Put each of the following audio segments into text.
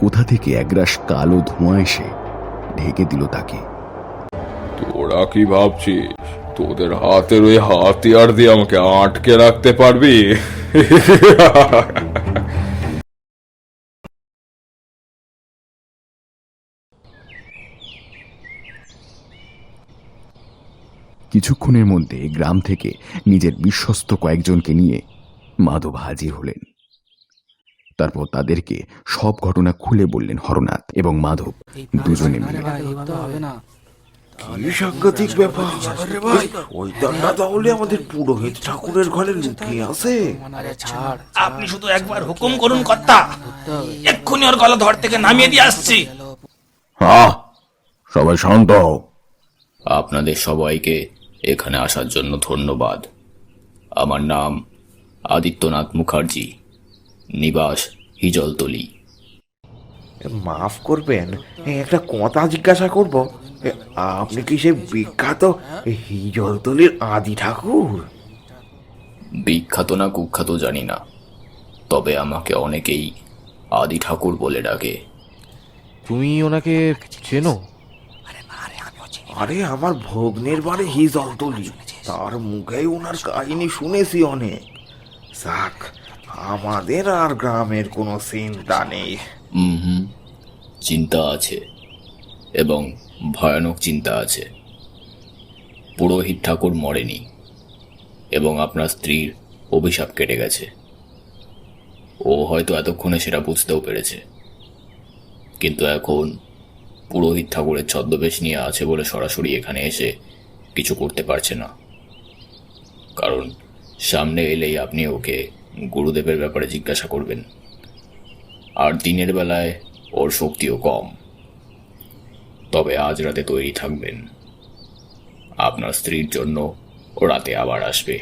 কোথা থেকে একরাশ কালো ধোঁয়া এসে ঢেকে দিল তাকে। তোরা কি ভাবছিস? তোদের হাতের ওই হাতিয়ার দিয়ে আমাকে আটকে রাখতে পারবি? কিছুক্ষণের মধ্যে গ্রাম থেকে নিজের বিশ্বস্ত কয়েকজনকে নিয়ে মাধব হাজির হলেন। তারপর তাদেরকে সব ঘটনা খুলে বললেন হরনাথ এবং মাধব। দুজনে মিলে। সাংঘাতিক ব্যাপার। শয়তানটা তাহলে আমাদের পুরোহিত ঠাকুরের ঘরে লুকিয়ে আছে। আপনি শুধু একবার হুকুম করুন কর্তা। এক্ষুনি ওর গলা ধর থেকে নামিয়ে দিয়ে আসছি। আহ সবাই শান্ত হও। আপনাদের সবাইকে এখানে আসার জন্য ধন্যবাদ। আমার নাম আদিত্যনাথ মুখার্জি। নিবাস হিজলতলি। মাফ করবেন একটা কথা জিজ্ঞাসা করব। আপনি কি সে বিখ্যাত হিজলতলির আদি ঠাকুর? বিখ্যাত না কুখ্যাত জানি না তবে আমাকে অনেকেই আদি ঠাকুর বলে ডাকে। তুমি ওনাকে চেনো? আরে আমার ভগ্নের বাড়ি হিজলতলি। তার মুখেই ওনার কাহিনী শুনেছি অনেক। যাক আমাদের আর গ্রামের কোনো চিন্তা নেই। হুম চিন্তা আছে এবং ভয়ানক চিন্তা আছে। পুরোহিত ঠাকুর মরেনি এবং আপনার স্ত্রীর অভিশাপ কেটে গেছে। ও হয়তো এতক্ষণে সেটা বুঝতেও পেরেছে। কিন্তু এখন পুরোহিত ঠাকুরের ছদ্মবেশ নিয়ে আছে বলে সরাসরি এখানে এসে কিছু করতে পারছে না। কারণ সামনে এলেই আপনি ওকে গুরুদেবের ব্যাপারে জিজ্ঞাসা করবেন। আর দিনের বেলায় ওর শক্তিও কম। তবে আজ রাতে তৈরি থাকবেন। আপনার স্ত্রীর জন্য ও রাতে আবার আসবে।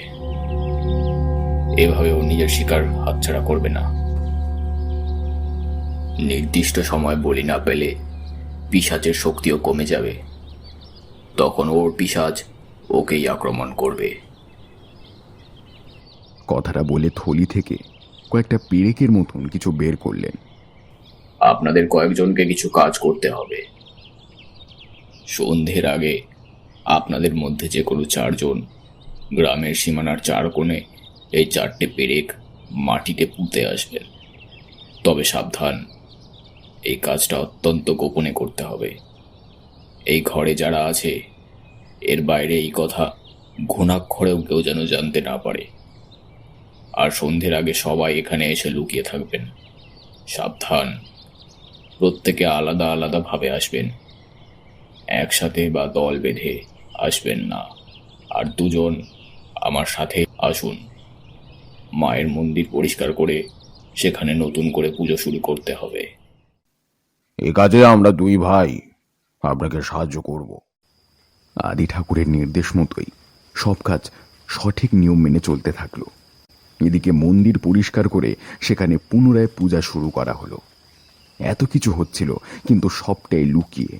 এভাবে ও নিজের শিকার হাতছাড়া করবে না। নির্দিষ্ট সময় বলি না পেলে পিসাচের শক্তিও কমে যাবে। তখন ওর পিসাজ ওকেই আক্রমণ করবে। কথাটা বলে থলি থেকে কয়েকটা পেরেকের মতন কিছু বের করলেন। আপনাদের কয়েকজনকে কিছু কাজ করতে হবে। সন্ধ্যের আগে আপনাদের মধ্যে যে কোনো চারজন গ্রামের সীমানার চার কোণে এই চারটে পেরেক মাটিতে পুঁতে আসবেন। তবে সাবধান, এই কাজটা অত্যন্ত গোপনে করতে হবে। এই ঘরে যারা আছে, এর বাইরে এই কথা ঘুণাক্ষরেও কেউ যেন জানতে না পারে। আর সন্ধ্যের আগে সবাই এখানে এসে লুকিয়ে থাকবেন। সাবধান। প্রত্যেকে আলাদা আলাদা ভাবে আসবেন। একসাথে বা দল বেঁধে আসবেন না। আর দুজন আমার সাথে আসুন। মায়ের মন্দির পরিষ্কার করে সেখানে নতুন করে পুজো শুরু করতে হবে। এ কাজে আমরা দুই ভাই। আপনাকে সাহায্য করব। আদি ঠাকুরের নির্দেশ মতোই সব কাজ সঠিক নিয়ম মেনে চলতে থাকল। এদিকে মন্দির পরিষ্কার করে সেখানে পুনরায় পূজা শুরু করা হলো। এত কিছু হচ্ছিল, কিন্তু সবটাই লুকিয়ে।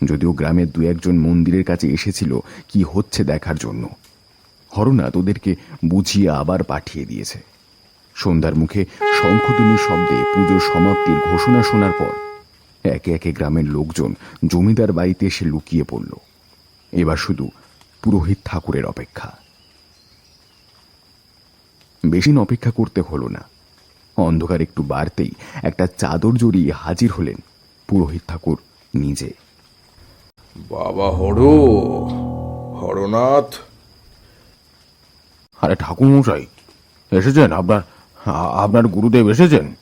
যদিও গ্রামের দু একজন মন্দিরের কাছে এসেছিল কি হচ্ছে দেখার জন্য। হরনাথ ওদেরকে বুঝিয়ে আবার পাঠিয়ে দিয়েছে। সন্ধ্যার মুখে শঙ্খধ্বনির শব্দে পুজোর সমাপ্তির ঘোষণা শোনার পর একে একে গ্রামের লোকজন জমিদার বাড়িতে এসে লুকিয়ে পড়ল। এবার শুধু পুরোহিত ঠাকুরের অপেক্ষা। বেশি অপেক্ষা করতে হলো না। অন্ধকার একটু বাড়তেই একটা চাদর জড়িয়ে হাজির হলেন পুরোহিত ঠাকুর নিজে। বাবা হরো হরনাথ। আরে ঠাকুর মশাই এসেছেন? আপনার আপনার গুরুদেব এসেছেন?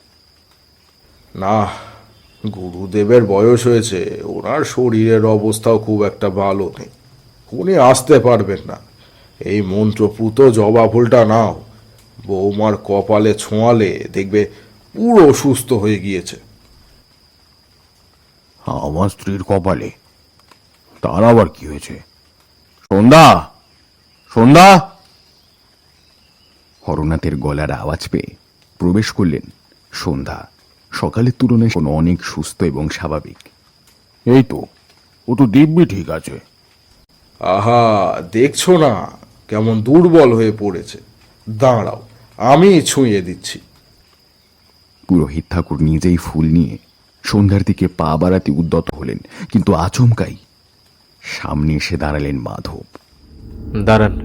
না গুরুদেবের বয়স হয়েছে ওনার শরীরের অবস্থাও খুব একটা ভালো নেই। উনি আসতে পারবেন না। এই মন্ত্রপুত জবা ফুলটা নাও। বৌমার কপালে ছোঁয়ালে দেখবে পুরো সুস্থ হয়ে গিয়েছে। আমার স্ত্রীর কপালে। তার আবার কি হয়েছে? সন্ধ্যা! সন্ধ্যা! হরনাথের গলার আওয়াজ পেয়ে প্রবেশ করলেন সন্ধ্যা। সকালের তুলনায় কোনো অনেক সুস্থ এবং স্বাভাবিক। এই তো ও তো দিব্যি ঠিক আছে। আহা দেখছ না কেমন দুর্বল হয়ে পড়েছে। দাঁড়াও আমি ছুঁয়ে দিচ্ছি। পুরোহিত ঠাকুর নিজেই ফুল নিয়ে সন্ধ্যার দিকে পা বাড়াতে উদ্যত হলেন কিন্তু আচমকাই সামনে এসে দাঁড়ালেন মাধব। দাঁড়ান।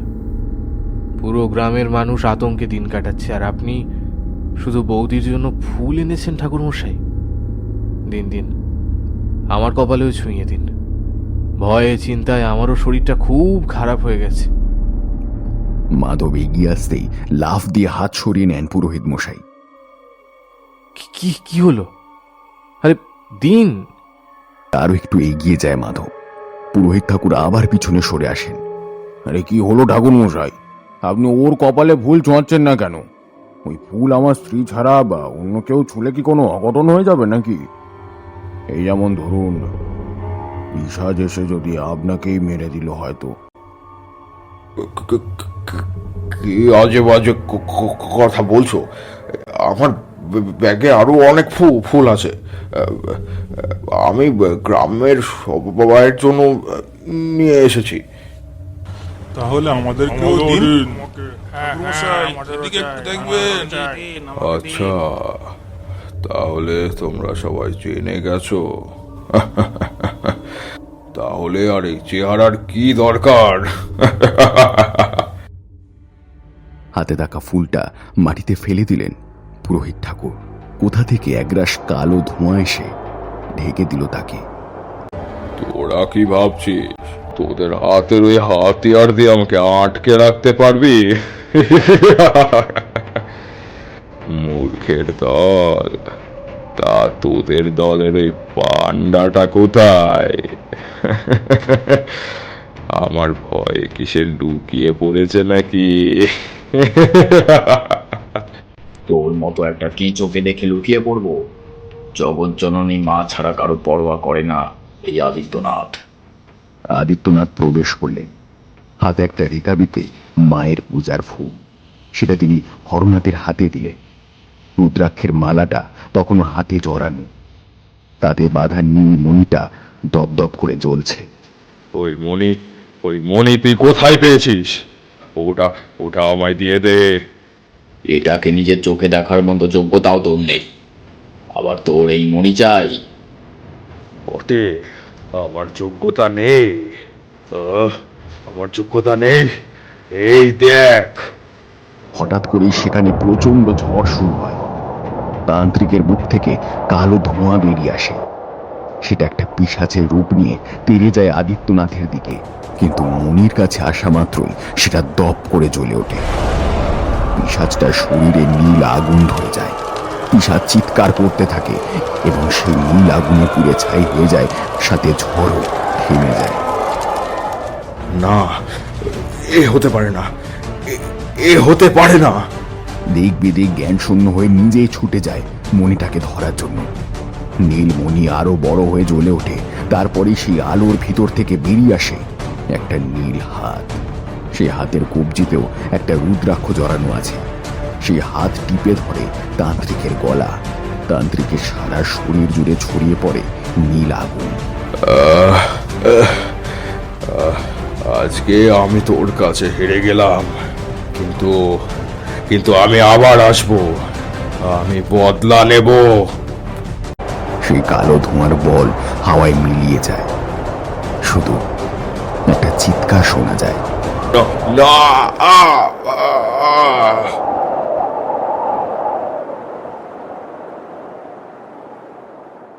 পুরো গ্রামের মানুষ আতঙ্কে দিন কাটাচ্ছে আর আপনি শুধু বৌদির জন্য ফুল এনেছেন ঠাকুরমশাই? দিন দিন আমার কপালেও ছুঁয়ে দিন। ভয়ে চিন্তায় আমারও শরীরটা খুব খারাপ হয়ে গেছে। মাধব এগিয়ে আসতেই লাফ দিয়ে হাত সরিয়ে নেন পুরোহিত মশাই। কি- কি কি হলো? আরে দিন! আরও একটু এগিয়ে যায় মাধব। পুরোহিত ঠাকুর আবার পিছনে সরে আসেন। আরে কি হলো ঠাকুর মশাই? আপনি ওর কপালে ফুল ছোঁয়াচ্ছেন না কেন? ওই ফুল আমার স্ত্রী ছাড়া বা অন্য কেউ ছুলে কি কোনো অঘটন হয়ে যাবে নাকি? এই যেমন ধরুন পিসাজ এসে যদি আপনাকেই মেরে দিল হয়তো। ক- আজে বাজে কথা বলছো? আমার ব্যাগে আরও অনেক ফুল ফুল আছে। আমি গ্রামের সবাইয়ের জন্য নিয়ে এসেছি। তাহলে আমাদেরকেও দিন। একটু দেখবেন। আচ্ছা তাহলে তোমরা সবাই চেনে গেছো। তাহলে আর এই চেহারার কি দরকার? হাতে থাকা ফুলটা মাটিতে ফেলে দিলেন পুরোহিত ঠাকুর। কোথা থেকে একরাশ কালো ধোঁয়া এসে ঢেকে দিল তাকে? তোরা কি ভাবছিস? তোদের হাতের ওই হাতিয়ার দিয়ে আমাকে আটকে রাখতে পারবি? মূর্খের দল। তা তোদের দলের ওই পান্ডাটা কোথায়? আমার ভয়ে কিসের লুকিয়ে পড়েছে নাকি? তোর মতো একটা কি চোখে দেখে লুকিয়ে পড়ব? জগৎ জননী মা ছাড়া কারও পরোয়া করে না এই আদিত্যনাথ। আদিত্যনাথ প্রবেশ করলেন। হাতে একটা রেকাবিতে মায়ের পূজার ফুল। সেটা তিনি হরনাথের হাতে দিলেন রুদ্রাক্ষের মালাটা তখনও হাতে জড়ানো। তাতে বাঁধা নীল মণিটা দপদপ করে জ্বলছে। ওই মণি ওই মণি তুই কোথায় পেয়েছিস? ওটা ওটা আমায় দিয়ে দে। এটাকে নিজের চোখে দেখার মতো যোগ্যতাও তোর নেই। আবার তোর এই মণি চাই। বটে আমার যোগ্যতা নেই। আহ, আমার যোগ্যতা নেই। এই দেখ। হঠাৎ করেই সেখানে প্রচণ্ড ঝড় শুরু হয়। তান্ত্রিকের মুখ থেকে কালো ধোঁয়া বেরিয়ে আসে। সেটা একটা পিসাচের রূপ নিয়ে তেড়ে যায় আদিত্যনাথের দিকে। কিন্তু মনির কাছে আসা মাত্রই সেটা দপ করে জ্বলে ওঠে। পিসাচটার শরীরে নীল আগুন ধরে যায়। পিসাচ চিৎকার করতে থাকে এবং সেই নীল আগুনে পুড়ে ছাই হয়ে যায়, সাথে ঝড়ও থেমে যায়। না, এ হতে পারে না। এ- হতে পারে না। দিক বিদিক জ্ঞান শূন্য হয়ে নিজেই ছুটে যায় মণিটাকে ধরার জন্য। নীলমণি আরও বড় হয়ে জ্বলে ওঠে। তারপরে সেই আলোর ভিতর থেকে বেরিয়ে আসে একটা নীল হাত। সেই হাতের কবজিতেও একটা রুদ্রাক্ষ জড়ানো আছে। সেই হাত টিপে ধরে তান্ত্রিকের গলা। তান্ত্রিকের সারা শরীর জুড়ে ছড়িয়ে পড়ে নীল আগুন। আজকে আমি তোর কাছে হেরে গেলাম। কিন্তু কিন্তু আমি আবার আসব। আমি বদলা নেব। সেই কালো ধোঁয়ার বল হাওয়ায় মিলিয়ে যায়। শুধু একটা চিৎকার শোনা যায়। না।